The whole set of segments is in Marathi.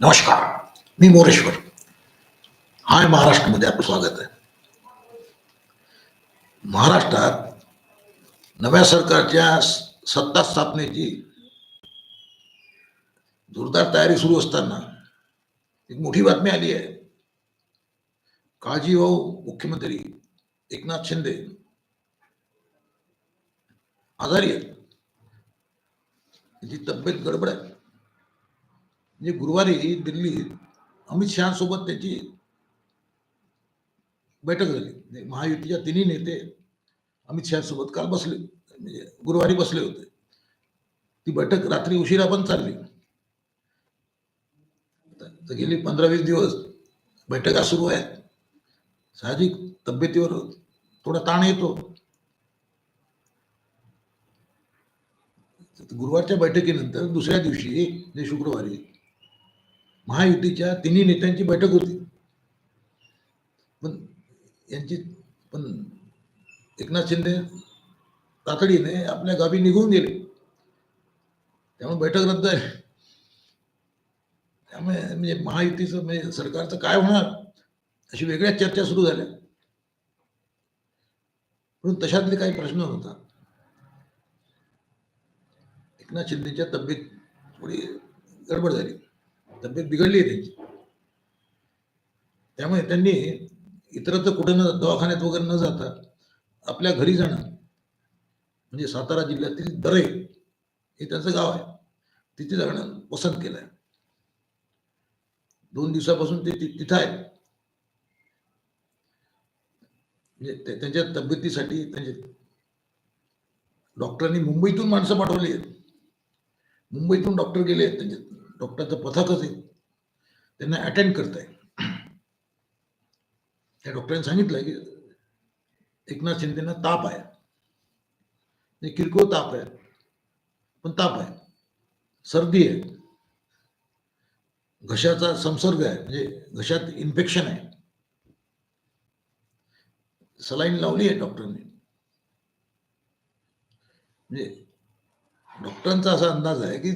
नमस्कार मी मोरेश्वर. हाय महाराष्ट्रामध्ये आपलं स्वागत आहे. महाराष्ट्रात नव्या सरकारच्या सत्ता स्थापनेची जोरदार तयारी सुरू असताना एक मोठी बातमी आली आहे. काळजीभाऊ मुख्यमंत्री एकनाथ शिंदे आजारी आहेत. त्यांची तब्येत गडबड आहे. म्हणजे गुरुवारी दिल्लीत अमित शहासोबत त्याची बैठक झाली. म्हणजे महायुतीच्या तिन्ही नेते अमित शहासोबत काल बसले म्हणजे गुरुवारी बसले होते. ती बैठक रात्री उशिरा पण चालली. तर- गेली पंधरा वीस दिवस. बैठका सुरू आहेत. साहजिक तब्येतीवर थोडा ताण येतो. गुरुवारच्या बैठकीनंतर दुसऱ्या दिवशी म्हणजे शुक्रवारी महायुतीच्या तिन्ही नेत्यांची बैठक होती. पण यांची पण एकनाथ शिंदे तातडीने आपल्या गावी निघून गेले. त्यामुळे बैठक रद्द आहे त्यामुळे म्हणजे महायुतीचं म्हणजे सरकारचं काय होणार अशी वेगळ्या चर्चा सुरू झाल्या. म्हणून तशातले काही प्रश्न होता. एकनाथ शिंदेच्या तब्येत थोडी गडबड झाली. तब्येत बिघडली आहे त्यांची. त्यामुळे त्यांनी इतरत्र कुठे न दवाखान्यात वगैरे न जाता आपल्या घरी जाणं म्हणजे सातारा जिल्ह्यातील दरे हे त्यांचं गाव आहे. तिथे जाणं पसंत केलं आहे. दोन दिवसापासून ते ति- तिथं आहेत. म्हणजे ते- त्यांच्या तब्येतीसाठी त्यांचे डॉक्टरांनी मुंबईतून माणसं पाठवली आहेत. मुंबईतून डॉक्टर गेले आहेत त्यांच्या डॉक्टरचं पथकच आहे. त्यांना अटेंड करताय. त्या डॉक्टरांनी सांगितलं की एकनाथ शिंदेना ताप आहे. म्हणजे किरकोळ ताप आहे. पण ताप आहे. सर्दी आहे. घशाचा संसर्ग आहे. म्हणजे घशात इन्फेक्शन आहे. सलाईन लावली आहे डॉक्टरांनी. म्हणजे डॉक्टरांचा असा अंदाज आहे की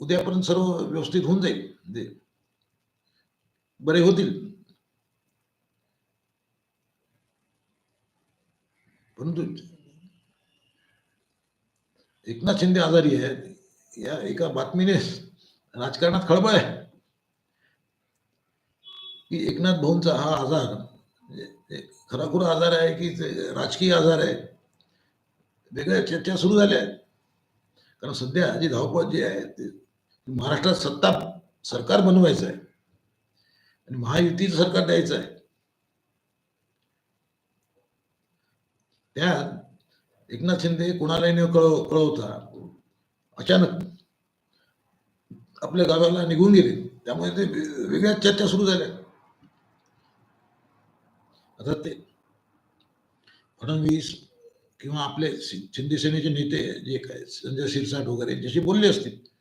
उद्यापर्यंत सर्व व्यवस्थित होऊन जाईल. म्हणजे बरे होतील. परंतु एकनाथ शिंदे आजारी आहेत. या एका बातमीने राजकारणात खळबळ आहे. की एकनाथ भाऊंचा हा आजार म्हणजे खराखुरा आजार आहे की राजकीय आजार आहे? वेगळ्या चर्चा सुरू झाल्या आहेत. कारण सध्या जी धावपळ जी आहे ते महाराष्ट्रात सत्ता सरकार बनवायचं आहे. आणि महायुतीचं सरकार द्यायचं आहे. त्यात एकनाथ शिंदे कुणालाही न कळव कळवता अचानक आपल्या गावाला निघून गेले. त्यामुळे ते वेगळ्या चर्चा सुरू झाल्या. आता ते फडणवीस किंवा आपले शिंदे सेनेचे नेते जे काय संजय शिरसाट वगैरे ज्याशी बोलले असतील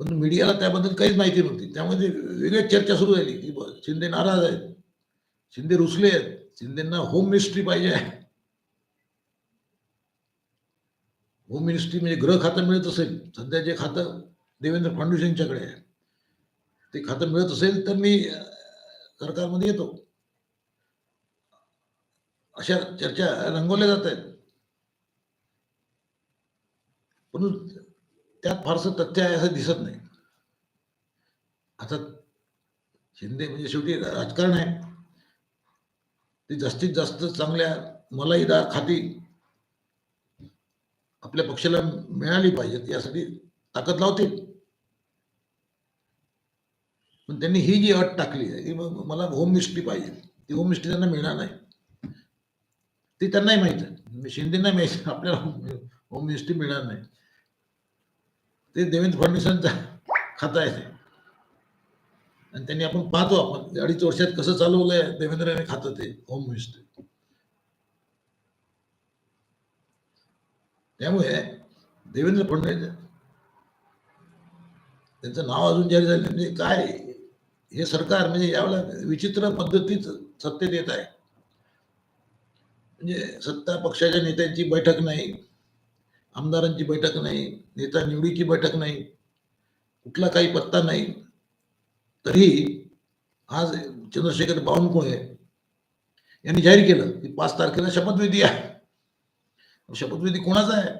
पण मीडियाला त्याबद्दल काहीच माहिती नव्हती. त्यामध्ये ते चर्चा सुरू झाली की शिंदे नाराज आहेत. शिंदे रुसले आहेत. शिंदेना होम मिनिस्ट्री पाहिजे आहे. होम मिनिस्ट्री म्हणजे गृह खातं मिळत असेल सध्या जे खातं देवेंद्र फडणवीस यांच्याकडे आहे. ते खातं मिळत असेल तर मी सरकारमध्ये येतो. अशा चर्चा रंगवल्या जात आहेत. परंतु त्यात फारसं तथ्य आहे असं दिसत नाही. आता शिंदे म्हणजे शेवटी राजकारण आहे. ते जास्तीत जास्त चांगल्या मलाईदार खाती आपल्या पक्षाला मिळाली पाहिजेत यासाठी ताकद लावतील. पण त्यांनी ही जी अट टाकली आहे की मग मला होम मिनिस्ट्री पाहिजे. ती होम मिनिस्ट्री त्यांना मिळणार नाही. ते त्यांनाही माहीत आहे. म्हणजे शिंदेना माहिती आपल्याला होम मिनिस्ट्री मिळणार नाही. ते देवेंद्र फडणवीसांचा खाता आहे ते. आणि त्यांनी आपण पाहतो आपण अडीच वर्षात कसं चालवलंय देवेंद्रने खातं ते होम मिनिस्टर त्यामुळे देवेंद्र फडणवीस त्यांचं नाव अजून जाहीर झालं म्हणजे काय हे सरकार म्हणजे यावेळेला विचित्र पद्धतीच सत्तेत येत आहे. म्हणजे सत्ता पक्षाच्या नेत्यांची बैठक नाही. आमदारांची बैठक नाही नेता निवडीची बैठक नाही कुठला काही पत्ता नाही तरी आज चंद्रशेखर बावनकुळे यांनी जाहीर केलं की पाच तारखेला शपथविधी आहे. शपथविधी कोणाचा आहे?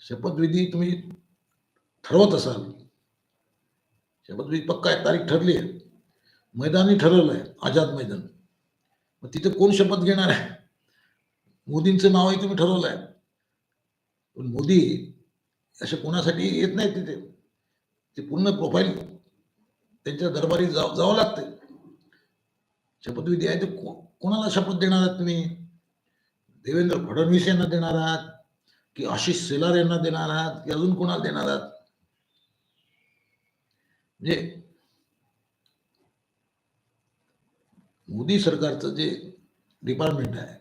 शपथविधी तुम्ही ठरवत असाल. शपथविधी पक्का आहे तारीख ठरली आहे. मैदानी ठरवलं आहे आझाद मैदान. मग तिथे कोण शपथ घेणार आहे? मोदींचं नावही तुम्ही ठरवलं आहे. पण मोदी असे कोणासाठी येत नाही तिथे? ते पूर्ण प्रोफाईल त्यांच्या दरबारी जाव जावं लागते शपथविधी आहे ते कोणाला शपथ देणार आहात तुम्ही? देवेंद्र फडणवीस यांना देणार आहात? की आशिष सेलार यांना देणार आहात? की अजून कोणाला देणार आहात? म्हणजे मोदी सरकारचं जे डिपार्टमेंट आहे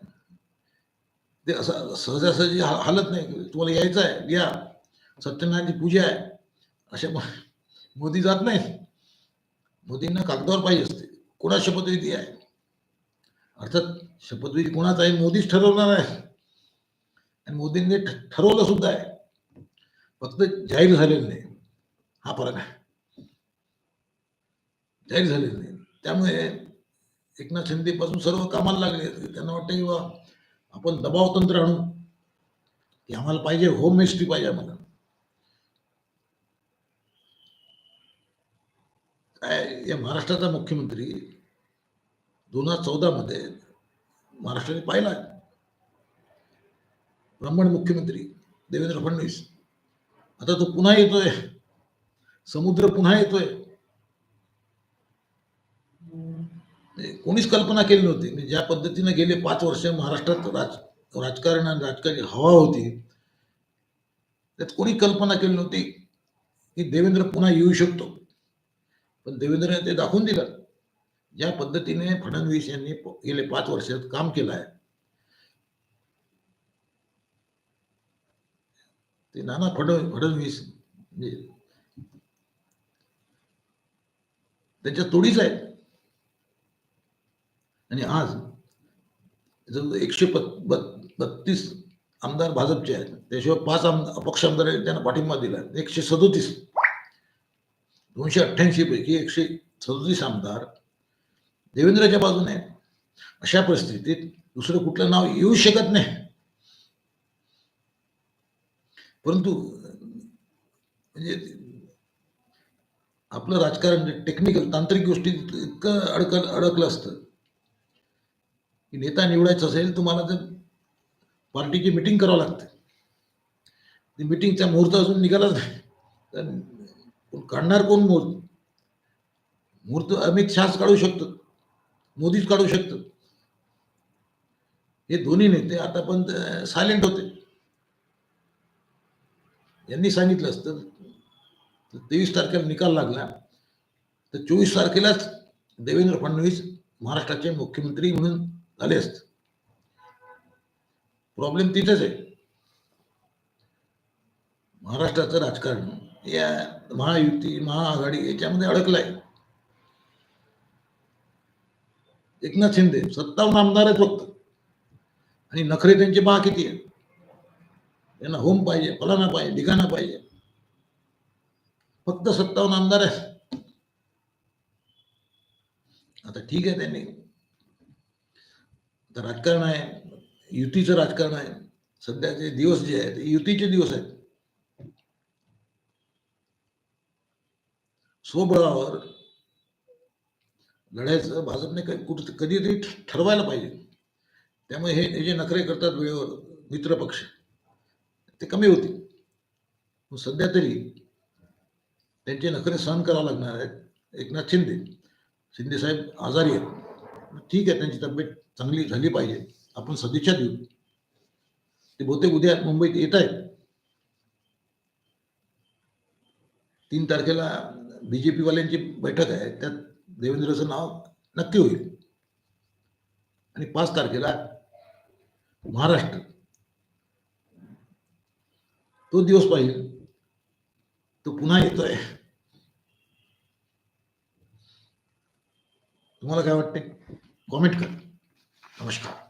ते असं सहजासहजी हा- हालत नाही. तुम्हाला यायचं आहे या सत्यनारायणची पूजा आहे. अशा मोदी जात नाही मोदींना कागदावर पाहिजे असते. कोणा शपथविधी आहे? अर्थात शपथविधी कोणाचा आहे? मोदीच ठरवणार आहे. आणि मोदींनी ठ- ठरवलं सुद्धा आहे. फक्त जाहीर झालेलं नाही. हा फरक आहे. जाहीर झालेलं नाही. त्यामुळे एकनाथ शिंदेपासून सर्व कामाला लागले त्यांना वाटतं की बा आपण दबाव तंत्र आणू. ते आम्हाला पाहिजे होम मिनिस्ट्री पाहिजे आम्हाला. काय या महाराष्ट्राचा मुख्यमंत्री दोन हजार चौदा मध्ये महाराष्ट्राने पाहिला. ब्राह्मण मुख्यमंत्री देवेंद्र फडणवीस. आता तो पुन्हा येतोय. समुद्र पुन्हा येतोय म्हणजे कोणीच कल्पना केली नव्हती. मी ज्या पद्धतीने गेले पाच वर्ष महाराष्ट्रात राज राजकारण आणि राजकारणी हवा होती त्यात कोणी कल्पना केली नव्हती की देवेंद्र पुन्हा येऊ शकतो. पण देवेंद्रने ते दाखवून दिलं. ज्या पद्धतीने फडणवीस यांनी गेले पाच वर्षात काम केलं आहे. ते नाना फड फडणवीस म्हणजे त्यांच्या तोडीच आहेत. आणि आज जवळ एकशे पत् बत- बत्तीस आमदार भाजपचे आहेत. त्याशिवाय पाच आमदार अपक्ष आमदारांनी त्यांना पाठिंबा दिला. एकशे सदोतीस. दोनशे अठ्ठ्याऐंशी पैकी एकशे सदोतीस आमदार देवेंद्रच्या बाजूने आहेत. अशा परिस्थितीत दुसरं कुठलं नाव येऊ शकत नाही. परंतु म्हणजे आपलं राजकारण टेक्निकल तांत्रिक गोष्टी इतकं अडकल अडकलं असतं. की नेता निवडायचं असेल तुम्हाला तर पार्टीची मिटिंग करावं लागते. ती मिटिंगचा मुहूर्त अजून निघालाच नाही. तर काढणार कोण मुहूर्त? मुहूर्त अमित शहाच काढू शकतो. मोदीच काढू शकतो. हे दोन्ही नेते आतापर्यंत सायलेंट होते. यांनी सांगितलं असतं तर तेवीस तारखेला निकाल लागला. तर चोवीस तारखेलाच देवेंद्र फडणवीस महाराष्ट्राचे मुख्यमंत्री म्हणून झाले असते. प्रॉब्लेम तिथेच आहे. महाराष्ट्राचं राजकारण या महायुती महाआघाडी याच्यामध्ये अडकलाय. एकनाथ शिंदे सत्तावन्न आमदार आहेत फक्त. आणि नखरे त्यांचे पहा किती आहे? त्यांना होम पाहिजे फलाना पाहिजे ठिकाणा पाहिजे. फक्त सत्तावन्न आमदार आहेत. आता ठीक आहे त्यांनी. राजकारण आहे युतीचं राजकारण आहे. सध्याचे दिवस जे आहेत ते युतीचे दिवस आहेत. स्वबळावर लढायचं भाजपने काही कुठं कधीतरी ठरवायला पाहिजे. त्यामुळे हे जे नखरे करतात वेळेवर मित्रपक्ष ते कमी होतील. सध्या तरी त्यांचे नखरे सहन करावं लागणार आहेत. एकनाथ शिंदे. शिंदे साहेब आजारी आहेत. ठीक आहे त्यांची तब्येत चांगली झाली पाहिजे. आपण सदिच्छा देऊ. ते बहुतेक उद्या मुंबईत येत आहेत. तीन तारखेला बीजेपी वाल्यांची बैठक आहे. त्यात देवेंद्रचं नाव नक्की होईल. आणि पाच तारखेला महाराष्ट्र. तो दिवस पाहिजे. तो पुन्हा येतोय. तुम्हाला काय वाटते कॉमेंट कर नमस्कार